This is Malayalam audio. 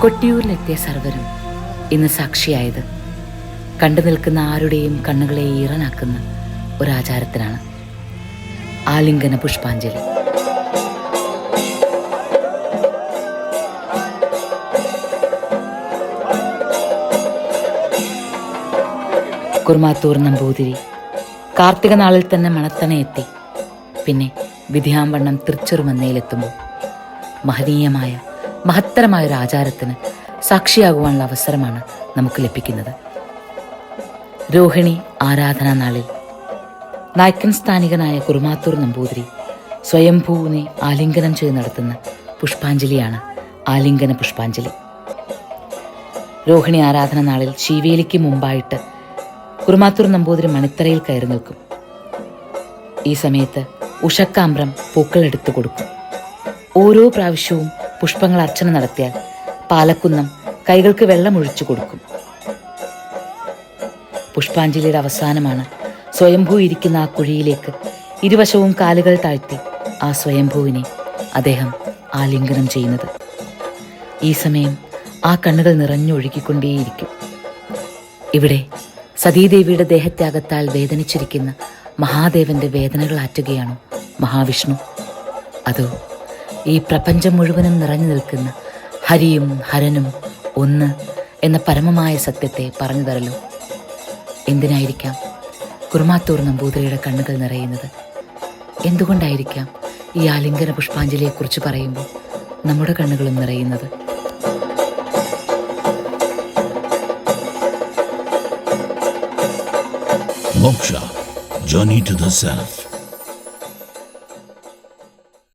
കൊട്ടിയൂരിലെത്തിയ സർവരും ഇന്ന് സാക്ഷിയായത് കണ്ടു നിൽക്കുന്ന ആരുടെയും കണ്ണുകളെ ഈറനാക്കുന്ന ഒരാചാരത്തിനാണ്. ആലിംഗന പുഷ്പാഞ്ജലി. കുർമാത്തൂർ നമ്പൂതിരി കാർത്തിക നാളിൽ തന്നെ മണത്തണയെത്തി പിന്നെ വിധിയാമ്പണ്ണം തൃച്ചെറുമന്നയിലെത്തുമ്പോൾ മഹനീയമായ മഹത്തരമായ ഒരു ആചാരത്തിന് സാക്ഷിയാകുവാനുള്ള അവസരമാണ് നമുക്ക് ലഭിക്കുന്നത്. രോഹിണി ആരാധനാ നാളിൽ നായ്ക്കൻ സ്ഥാനികനായ കുറുമാത്തൂർ നമ്പൂതിരി സ്വയംഭൂവിനെ ആലിംഗനം ചെയ്ത് നടത്തുന്ന പുഷ്പാഞ്ജലിയാണ് ആലിംഗന പുഷ്പാഞ്ജലി. രോഹിണി ആരാധന നാളിൽ ശിവേലിക്ക് മുമ്പായിട്ട് കുറുമാത്തൂർ നമ്പൂതിരി മണിത്തറയിൽ കയറി നിൽക്കും. ഈ സമയത്ത് ഉഷക്കാമ്പ്രം പൂക്കളെടുത്തു കൊടുക്കും. ഓരോ പ്രാവശ്യവും പുഷ്പങ്ങൾ അർച്ചന നടത്തിയാൽ പാലക്കുന്നം കൈകൾക്ക് വെള്ളമൊഴിച്ചു കൊടുക്കും. പുഷ്പാഞ്ജലിയുടെ അവസാനമാണ് സ്വയംഭൂ ഇരിക്കുന്ന ആ കുഴിയിലേക്ക് ഇരുവശവും കാലുകൾ താഴ്ത്തി ആ സ്വയംഭൂവിനെ അദ്ദേഹം ആലിംഗനം ചെയ്യുന്നത്. ഈ സമയം ആ കണ്ണുകൾ നിറഞ്ഞൊഴുകിക്കൊണ്ടേയിരിക്കും. ഇവിടെ സതീദേവിയുടെ ദേഹത്യാഗത്താൽ വേദനിച്ചിരിക്കുന്ന മഹാദേവന്റെ വേദനകൾ ആറ്റുകയാണോ മഹാവിഷ്ണു? അതോ ഈ പ്രപഞ്ചം മുഴുവനും നിറഞ്ഞു നിൽക്കുന്ന ഹരിയും ഹരനും ഒന്ന് എന്ന പരമമായ സത്യത്തെ പറഞ്ഞു തരലോ? എന്തിനായിരിക്കാം കുറുമാത്തൂർ നമ്പൂതിരിയുടെ കണ്ണുകൾ നിറയുന്നത്? എന്തുകൊണ്ടായിരിക്കാം ഈ ആലിംഗന പുഷ്പാഞ്ജലിയെക്കുറിച്ച് പറയുമ്പോൾ നമ്മുടെ കണ്ണുകളും നിറയുന്നത്? Moksha, Journey to the Self.